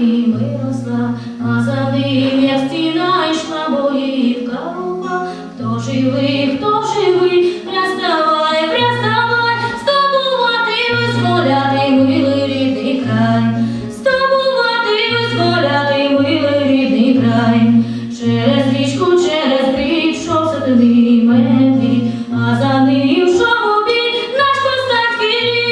виросла, а за ним я стіна йшла боївка рука, хто живий, хто живий, приставай, приставай, стабувати, визволяти, милий рідний край, стабувати, визволяти, милий рідний край, через річку, через рік, що садиний медвідь, а за ним шов обій, наш постаткий рік.